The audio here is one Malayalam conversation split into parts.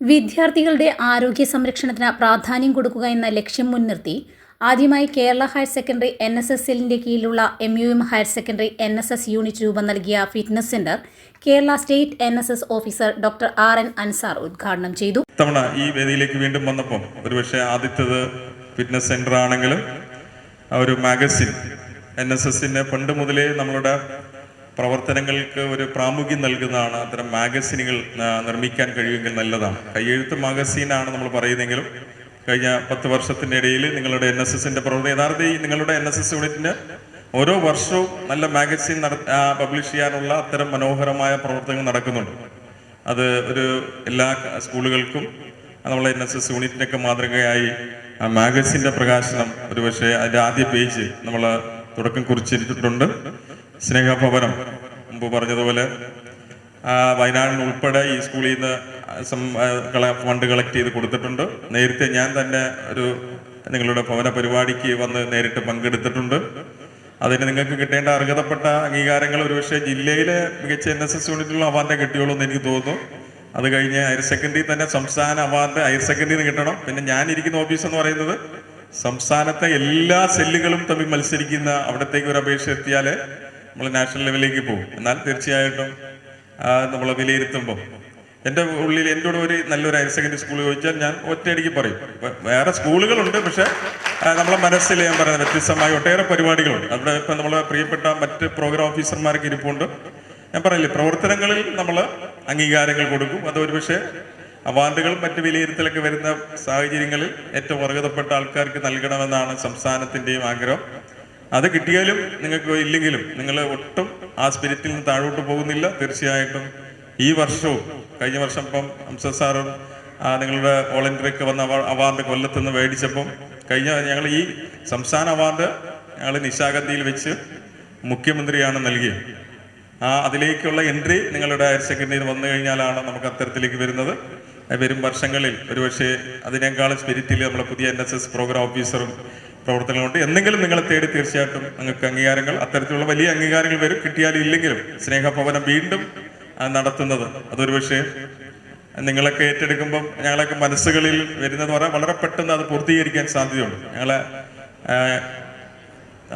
വിദ്യാർത്ഥികളുടെ ആരോഗ്യ സംരക്ഷണത്തിന് പ്രാധാന്യം കൊടുക്കുക എന്ന ലക്ഷ്യം മുൻനിർത്തി ആദ്യമായി Kerala higher secondary N S S എല്ലിന്റെ കീഴിലുള്ള M U M higher secondary N S S unit രൂപം നൽകിയ fitness centre Kerala state N S S officer doctor R N Ansar ഉദ്ഘാടനം ചെയ്തു. തവണ ഈ വേദിയിലേക്ക് വീണ്ടും വന്നപ്പോൾ ഒരുപക്ഷെ ആദ്യത്തേത് ഫിറ്റ്നസ് സെന്റർ ആണെങ്കിലും ഒരു മാഗസിൻ എൻ എസ് എസിന്റെ പണ്ട് മുതലേ നമ്മളുടെ പ്രവർത്തനങ്ങൾക്ക് ഒരു പ്രാമുഖ്യം നൽകുന്നതാണ് അത്തരം മാഗസീനുകൾ നിർമ്മിക്കാൻ കഴിയുമെങ്കിൽ നല്ലതാണ്. കയ്യെഴുത്ത് മാഗസീനാണ് നമ്മൾ പറയുന്നെങ്കിലും കഴിഞ്ഞ പത്ത് വർഷത്തിന്റെ ഇടയിൽ നിങ്ങളുടെ എൻ എസ് എസിന്റെ പ്രവർത്തനം യഥാർത്ഥ ഈ നിങ്ങളുടെ എൻ എസ് എസ് യൂണിറ്റിന് ഓരോ വർഷവും നല്ല മാഗസീൻ നട പബ്ലിഷ് ചെയ്യാനുള്ള അത്തരം മനോഹരമായ പ്രവർത്തനങ്ങൾ നടക്കുന്നുണ്ട്. അത് ഒരു എല്ലാ സ്കൂളുകൾക്കും നമ്മളെ എൻ എസ് എസ് യൂണിറ്റിനൊക്കെ മാതൃകയായി ആ മാഗസീന്റെ പ്രകാശനം ഒരുപക്ഷെ അതിന്റെ ആദ്യ പേജ് നമ്മൾ തുടക്കം കുറിച്ചിട്ടുണ്ട് സ്നേഹഭവനം മുമ്പ് പറഞ്ഞതുപോലെ. വയനാടിന് ഉൾപ്പെടെ ഈ സ്കൂളിൽ നിന്ന് ഫണ്ട് കളക്ട് ചെയ്ത് കൊടുത്തിട്ടുണ്ട്. നേരത്തെ ഞാൻ തന്നെ ഒരു നിങ്ങളുടെ ഭവന പരിപാടിക്ക് വന്ന് നേരിട്ട് പങ്കെടുത്തിട്ടുണ്ട്. അതിന് നിങ്ങൾക്ക് കിട്ടേണ്ട അർഹതപ്പെട്ട അംഗീകാരങ്ങൾ ഒരുപക്ഷെ ജില്ലയിലെ മികച്ച എൻ എസ് എസ് യൂണിറ്റിലുള്ള അവാർഡേ കിട്ടിയുള്ളൂ എന്ന് എനിക്ക് തോന്നുന്നു. അത് കഴിഞ്ഞ് ഹയർ സെക്കൻഡറി തന്നെ സംസ്ഥാന അവാർഡ് ഹയർ സെക്കൻഡറിന് കിട്ടണം. പിന്നെ ഞാൻ ഇരിക്കുന്ന ഓഫീസ് എന്ന് പറയുന്നത് സംസ്ഥാനത്തെ എല്ലാ സെല്ലുകളും തമ്മിൽ മത്സരിക്കുന്ന അവിടത്തേക്ക് ഒരു അപേക്ഷ എത്തിയാലേ നമ്മൾ നാഷണൽ ലെവലിലേക്ക് പോകും. എന്നാൽ തീർച്ചയായിട്ടും നമ്മൾ വിലയിരുത്തുമ്പോൾ എന്റെ ഉള്ളിൽ എന്റെ കൂടെ ഒരു നല്ലൊരു ഹയർ സെക്കൻഡറി സ്കൂൾ ചോദിച്ചാൽ ഞാൻ ഒറ്റയടിക്ക് പറയും. വേറെ സ്കൂളുകളുണ്ട് പക്ഷേ നമ്മളെ മനസ്സിൽ ഞാൻ പറയുന്നത് വ്യത്യസ്തമായ ഒട്ടേറെ പരിപാടികളുണ്ട്. അവിടെ ഇപ്പം നമ്മളെ പ്രിയപ്പെട്ട മറ്റ് പ്രോഗ്രാം ഓഫീസർമാർക്ക് ഇരിപ്പുണ്ട്. ഞാൻ പറയില്ലേ പ്രവർത്തനങ്ങളിൽ നമ്മൾ അംഗീകാരങ്ങൾ കൊടുക്കും. അത് ഒരുപക്ഷെ അവാർഡുകൾ മറ്റ് വിലയിരുത്തലൊക്കെ വരുന്ന സാഹചര്യങ്ങളിൽ ഏറ്റവും അർഹതപ്പെട്ട ആൾക്കാർക്ക് നൽകണമെന്നാണ് സംസ്ഥാനത്തിന്റെയും ആഗ്രഹം. അത് കിട്ടിയാലും നിങ്ങൾക്ക് ഇല്ലെങ്കിലും നിങ്ങൾ ഒട്ടും ആ സ്പിരിറ്റിൽ നിന്ന് താഴോട്ട് പോകുന്നില്ല. തീർച്ചയായിട്ടും ഈ വർഷവും കഴിഞ്ഞ വർഷം ഇപ്പം ഹംസ സാറും നിങ്ങളുടെ വോളണ്ടിയർക്ക് വന്ന അവാർഡ് കൊല്ലത്ത് നിന്ന് മേടിച്ചപ്പം കഴിഞ്ഞ ഞങ്ങൾ ഈ സംസ്ഥാന അവാർഡ് ഞങ്ങൾ നിശാഗന്ധിയിൽ വെച്ച് മുഖ്യമന്ത്രിയാണ് നൽകിയത്. ആ അതിലേക്കുള്ള എൻട്രി നിങ്ങളുടെ ഹയർ സെക്കൻഡറിയിൽ വന്നു കഴിഞ്ഞാലാണ് നമുക്ക് അത്തരത്തിലേക്ക് വരുന്നത്. വരും വർഷങ്ങളിൽ ഒരുപക്ഷെ അതിനേക്കാളും സ്പിരിറ്റിൽ നമ്മളെ പുതിയ എൻ എസ് എസ് പ്രോഗ്രാം ഓഫീസറും പ്രവർത്തനങ്ങളുണ്ട് എന്തെങ്കിലും നിങ്ങളെ തേടി തീർച്ചയായിട്ടും നിങ്ങൾക്ക് അംഗീകാരങ്ങൾ അത്തരത്തിലുള്ള വലിയ അംഗീകാരങ്ങൾ വരും. കിട്ടിയാലും ഇല്ലെങ്കിലും സ്നേഹഭവനം വീണ്ടും നടത്തുന്നത് അതൊരു പക്ഷേ നിങ്ങളൊക്കെ ഏറ്റെടുക്കുമ്പോൾ ഞങ്ങളൊക്കെ മനസ്സുകളിൽ വരുന്നത് പറയാൻ വളരെ പെട്ടെന്ന് അത് പൂർത്തീകരിക്കാൻ സാധ്യതയുണ്ട്. ഞങ്ങളെ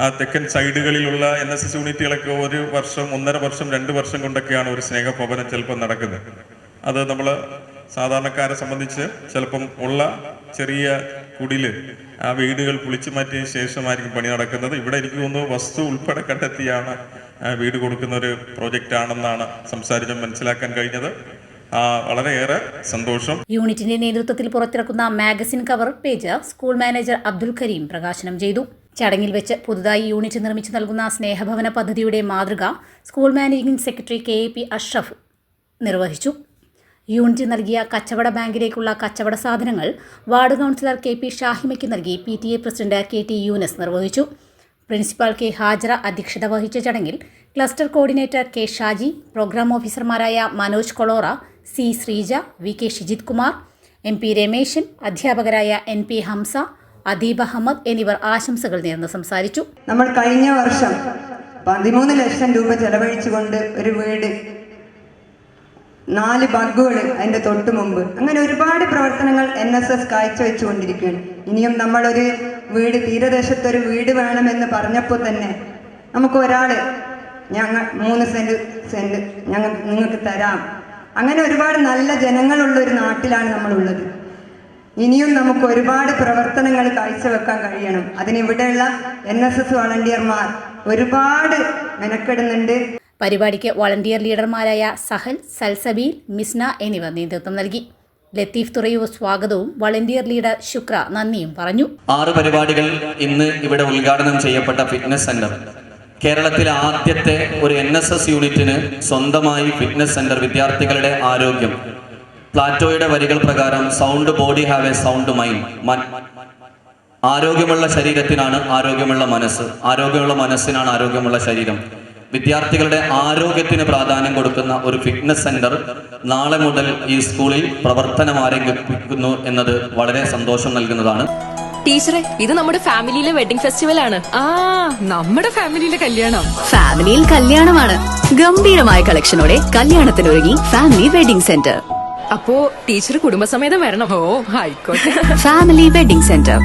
ആ തെക്കൻ സൈഡുകളിലുള്ള എൻ എസ് എസ് യൂണിറ്റുകളൊക്കെ ഒരു വർഷം ഒന്നര വർഷം രണ്ട് വർഷം കൊണ്ടൊക്കെയാണ് ഒരു സ്നേഹഭവനം ചിലപ്പോൾ നടക്കുന്നത്. അത് നമ്മൾ സാധാരണക്കാരെ സംബന്ധിച്ച് ചിലപ്പം ഉള്ള ചെറിയ കുടിൽ ആ വീടുകൾ പൊളിച്ചു മാറ്റിയ ശേഷമായിരിക്കും പണി നടക്കുന്നത്. ഇവിടെ എനിക്ക് തോന്നുന്നു വസ്തു ഉൾപ്പെടെ കണ്ടെത്തിയാണ് വീട് കൊടുക്കുന്ന ഒരു പ്രോജക്റ്റ് ആണെന്നാണ് സംസാരിച്ച് മനസ്സിലാക്കാൻ കഴിഞ്ഞത്. വളരെയേറെ സന്തോഷം. യൂണിറ്റിന്റെ നേതൃത്വത്തിൽ പുറത്തിറക്കുന്ന magazine cover page school manager Abdul Kareem പ്രകാശനം ചെയ്തു. ചടങ്ങിൽ വെച്ച് പുതുതായി യൂണിറ്റ് നിർമ്മിച്ചു നൽകുന്ന സ്നേഹഭവന പദ്ധതിയുടെ മാതൃക school managing secretary K A P Ashraf നിർവഹിച്ചു. യൂണിറ്റ് നൽകിയ കച്ചവട ബാങ്കിലേക്കുള്ള കച്ചവട സാധനങ്ങൾ വാർഡ് കൗൺസിലർ കെ പി ഷാഹിമയ്ക്ക് നൽകി P T A president K T Yunus നിർവഹിച്ചു. പ്രിൻസിപ്പാൾ കെ ഹാജറ അധ്യക്ഷത വഹിച്ച ചടങ്ങിൽ cluster coordinator K Shaji programme ഓഫീസർമാരായ Manoj Kolora C Sreeja V K Shijith Kumar M P Rameshan അധ്യാപകരായ എൻ പി ഹംസ അദീബ് അഹമ്മദ് എന്നിവർ ആശംസകൾ നേർന്ന് സംസാരിച്ചു. നമ്മൾ കഴിഞ്ഞ വർഷം പതിമൂന്ന് ലക്ഷം രൂപ ചെലവഴിച്ചുകൊണ്ട് ഒരു വീട് നാല് ബഗ്ഗുകൾ അതിന്റെ തൊട്ട് മുമ്പ്. അങ്ങനെ ഒരുപാട് പ്രവർത്തനങ്ങൾ എൻ എസ് എസ് കാഴ്ചവെച്ചുകൊണ്ടിരിക്കുകയാണ്. ഇനിയും നമ്മളൊരു വീട് തീരദേശത്തൊരു വീട് വേണമെന്ന് പറഞ്ഞപ്പോൾ തന്നെ നമുക്ക് ഒരാൾ ഞങ്ങൾ മൂന്ന് സെന്റ് സെന്റ് ഞങ്ങൾ നിങ്ങൾക്ക് തരാം. അങ്ങനെ ഒരുപാട് നല്ല ജനങ്ങളുള്ള ഒരു നാട്ടിലാണ് നമ്മളുള്ളത്. ഇനിയും നമുക്ക് ഒരുപാട് പ്രവർത്തനങ്ങൾ കാഴ്ചവെക്കാൻ കഴിയണം. അതിനിവിടെയുള്ള എൻ എസ് എസ് വളണ്ടിയർമാർ ഒരുപാട് മെനക്കെടുന്നുണ്ട്. പരിപാടിക്ക് വളണ്ടിയർ ലീഡർമാരായ സഹൽ സൽസബീൽ മിസ്ന എന്നിവർ നേതൃത്വം നൽകി. ലത്തീഫ് തുറയൂർ സ്വാഗതവും വളണ്ടിയർ ലീഡർ ശുക്ര നന്ദിയും പറഞ്ഞു. ആറ് പരിപാടികൾ ഇന്ന് ഇവിടെ ഉദ്ഘാടനം ചെയ്യപ്പെട്ട ഫിറ്റ്നസ് സെന്റർ. കേരളത്തിലെ ആദ്യത്തെ ഒരു എൻ എസ് എസ് യൂണിറ്റിന് സ്വന്തമായി ഫിറ്റ്നസ് സെന്റർ വിദ്യാർത്ഥികളുടെ ആരോഗ്യം. പ്ലാറ്റോയുടെ വരികൾ പ്രകാരം sound body have a sound mind. ആരോഗ്യമുള്ള ശരീരത്തിനാണ് ആരോഗ്യമുള്ള മനസ്സ്. ആരോഗ്യമുള്ള മനസ്സിനാണ് ആരോഗ്യമുള്ള ശരീരം. വിദ്യാർത്ഥികളുടെ ആരോഗ്യത്തിന് പ്രാധാന്യം കൊടുക്കുന്ന ഒരു ഫിറ്റ്നസ് സെന്റർ നാളെ മുതൽ ഈ സ്കൂളിൽ പ്രവർത്തനം ആരംഭിക്കുന്നു എന്നത് വളരെ സന്തോഷം നൽകുന്നതാണ്. ടീച്ചറെ ഇത് നമ്മുടെ ഫാമിലിയിലെ വെഡിങ് ഫെസ്റ്റിവൽ ആണ്. ആ നമ്മുടെ ഫാമിലിയിലെ കല്യാണം. ഫാമിലിയിൽ കല്യാണമാണ്. ഗംഭീരമായ കളക്ഷനോടെ കല്യാണത്തിന് ഒരുങ്ങി ഫാമിലി വെഡിങ് സെന്റർ അപ്പോ ടീച്ചർ കുടുംബസമേതം വരണം. ഓ ആയിക്കോട്ടെ. Family wedding centre